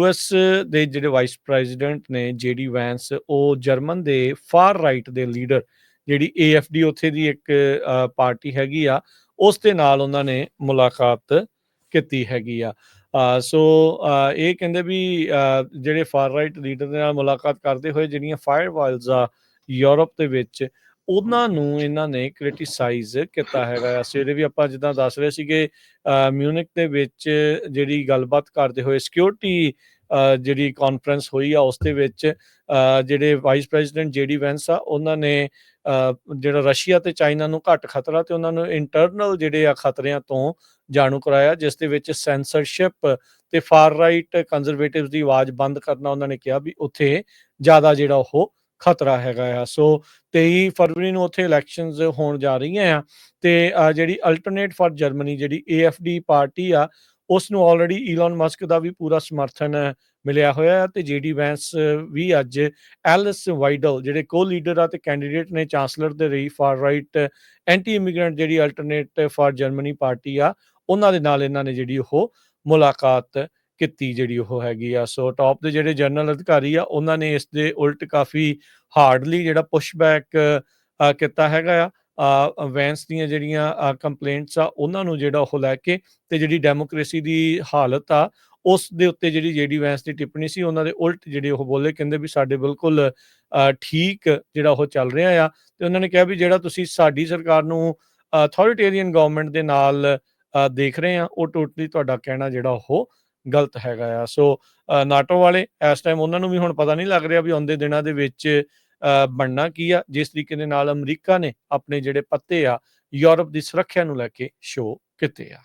US ਦੇ ਜਿਹੜੇ vice president ਨੇ ਜੇਡੀ ਵੈਂਸ, ਉਹ ਜਰਮਨ ਦੇ ਫਾਰ ਰਾਈਟ ਦੇ ਲੀਡਰ ਜਿਹੜੀ ਏਐਫਡੀ ਉੱਥੇ ਦੀ ਇੱਕ ਪਾਰਟੀ ਹੈਗੀ ਆ, ਉਸ ਦੇ ਨਾਲ ਉਹਨਾਂ ਨੇ ਮੁਲਾਕਾਤ ਕੀਤੀ ਹੈਗੀ ਆ। ਸੋ ਇਹ ਕਹਿੰਦੇ ਵੀ ਜਿਹੜੇ ਫਾਰ ਰਾਈਟ ਲੀਡਰ ਦੇ ਨਾਲ ਮੁਲਾਕਾਤ ਕਰਦੇ ਹੋਏ ਜਿਹੜੀਆਂ ਫਾਇਰਵਾਲਸ ਆ ਯੂਰਪ ਦੇ ਵਿੱਚ ਉਹਨਾਂ ਨੂੰ ਇਹਨਾਂ ਨੇ ਕ੍ਰਿਟਿਸਾਈਜ਼ ਕੀਤਾ ਹੈਗਾ ਆ। ਸਵੇਰੇ ਵੀ ਆਪਾਂ ਜਿੱਦਾਂ ਦੱਸ ਰਹੇ ਸੀਗੇ ਮਿਊਨਿਕ ਦੇ ਵਿੱਚ ਜਿਹੜੀ ਗੱਲਬਾਤ ਕਰਦੇ ਹੋਏ ਸਿਕਿਉਰਿਟੀ ਜਿਹੜੀ ਕਾਨਫਰੰਸ ਹੋਈ ਆ, ਉਸ ਦੇ ਵਿੱਚ ਜਿਹੜੇ ਵਾਈਸ ਪ੍ਰੈਜ਼ੀਡੈਂਟ ਜੇਡੀ ਵੈਂਸ ਆ, ਉਹਨਾਂ ਨੇ ਜਿਹੜਾ ਰਸ਼ੀਆ ਤੇ ਚਾਈਨਾ ਨੂੰ ਘੱਟ ਖਤਰਾ ਤੇ ਉਹਨਾਂ ਨੂੰ ਇੰਟਰਨਲ ਜਿਹੜੇ ਆ ਖਤਰਿਆਂ ਤੋਂ ਜਾਣੂ ਕਰਾਇਆ, ਜਿਸ ਦੇ ਵਿੱਚ ਸੈਂਸਰਸ਼ਿਪ ਤੇ ਫਾਰ ਰਾਈਟ ਕੰਜ਼ਰਵੇਟਿਵਸ ਦੀ ਆਵਾਜ਼ ਬੰਦ ਕਰਨਾ ਉਹਨਾਂ ਨੇ ਕਿਹਾ ਵੀ ਉੱਥੇ ਜ਼ਿਆਦਾ ਜਿਹੜਾ ਉਹ ਖਤਰਾ ਹੈਗਾ ਆ। ਸੋ 23 ਫਰਵਰੀ ਨੂੰ ਉੱਥੇ ਇਲੈਕਸ਼ਨਸ ਹੋਣ ਜਾ ਰਹੀਆਂ ਆ ਤੇ ਜਿਹੜੀ ਅਲਟਰਨੇਟ ਫਾਰ ਜਰਮਨੀ ਜਿਹੜੀ ਏਐਫਡੀ ਪਾਰਟੀ ਆ ਉਸ ਨੂੰ ਆਲਰੇਡੀ ਈਲਨ ਮਸਕ ਦਾ ਵੀ ਪੂਰਾ ਸਮਰਥਨ ਮਿਲਿਆ ਹੋਇਆ ਹੈ ਤੇ ਜੀਡੀ ਵੈਂਸ ਵੀ ਅੱਜ ਐਲਿਸ ਵਾਈਡਲ ਜਿਹੜੇ ਕੋ ਲੀਡਰ ਆ ਤੇ ਕੈਂਡੀਡੇਟ ਨੇ ਚਾਂਸਲਰ ਦੇ ਰਹੀ ਫਾਰ ਰਾਈਟ ਐਂਟੀ ਇਮੀਗ੍ਰੈਂਟ ਜਿਹੜੀ ਅਲਟਰਨੇਟ ਫਾਰ ਜਰਮਨੀ ਪਾਰਟੀ ਆ, ਉਹਨਾਂ ਦੇ ਨਾਲ ਇਹਨਾਂ ਨੇ ਜਿਹੜੀ ਉਹ ਮੁਲਾਕਾਤ ਕੀਤੀ ਜਿਹੜੀ ਉਹ ਹੈਗੀ ਆ। ਸੋ ਟਾਪ ਦੇ ਜਿਹੜੇ ਜਨਰਲ ਅਧਿਕਾਰੀ ਆ, ਉਹਨਾਂ ਨੇ ਇਸ ਦੇ ਉਲਟ ਕਾਫੀ ਹਾਰਡਲੀ ਜਿਹੜਾ ਪੁਸ਼ਬੈਕ ਕੀਤਾ ਹੈਗਾ ਆ। ਵੈਂਸ ਦੀਆਂ ਜਿਹੜੀਆਂ ਕੰਪਲੇਂਟਸ ਆ, ਉਹਨਾਂ ਨੂੰ ਜਿਹੜਾ ਉਹ ਲੈ ਕੇ ਤੇ ਜਿਹੜੀ ਡੈਮੋਕ੍ਰੇਸੀ ਦੀ ਹਾਲਤ ਆ, ਉਸ ਦੇ ਉੱਤੇ ਜਿਹੜੀ ਜੇਡੀ ਵੈਂਸ ਦੀ ਟਿੱਪਣੀ ਸੀ, ਉਹਨਾਂ ਦੇ ਉਲਟ ਜਿਹੜੇ ਉਹ ਬੋਲੇ, ਕਹਿੰਦੇ ਵੀ ਸਾਡੇ ਬਿਲਕੁਲ ਠੀਕ ਜਿਹੜਾ ਉਹ ਚੱਲ ਰਿਹਾ ਆ। ਤੇ ਉਹਨਾਂ ਨੇ ਕਿਹਾ ਵੀ ਜਿਹੜਾ ਤੁਸੀਂ ਸਾਡੀ ਸਰਕਾਰ ਨੂੰ ਅਥਾਰਟੇਰੀਅਨ ਗਵਰਨਮੈਂਟ ਦੇ ਨਾਲ ਦੇਖ ਰਹੇ ਆ, ਉਹ ਟੋਟਲੀ ਤੁਹਾਡਾ ਕਹਿਣਾ ਜਿਹੜਾ ਉਹ ਗਲਤ ਹੈਗਾ ਆ। ਸੋ ਨਾਟੋ ਵਾਲੇ ਇਸ ਟਾਈਮ ਉਹਨਾਂ ਨੂੰ ਵੀ ਹੁਣ ਪਤਾ ਨਹੀਂ ਲੱਗ ਰਿਹਾ ਵੀ ਆਉਂਦੇ ਦਿਨਾਂ ਦੇ ਵਿੱਚ ਬਣਨਾ ਕੀ ਆ। ਜਿਸ ਤਰੀਕੇ ਦੇ ਨਾਲ ਅਮਰੀਕਾ ਨੇ ਆਪਣੇ ਜਿਹੜੇ ਪੱਤੇ ਆ, ਯੂਰਪ ਦੀ ਸੁਰੱਖਿਆ ਨੂੰ ਲੈ ਕੇ ਸ਼ੋਅ ਕੀਤੇ ਆ।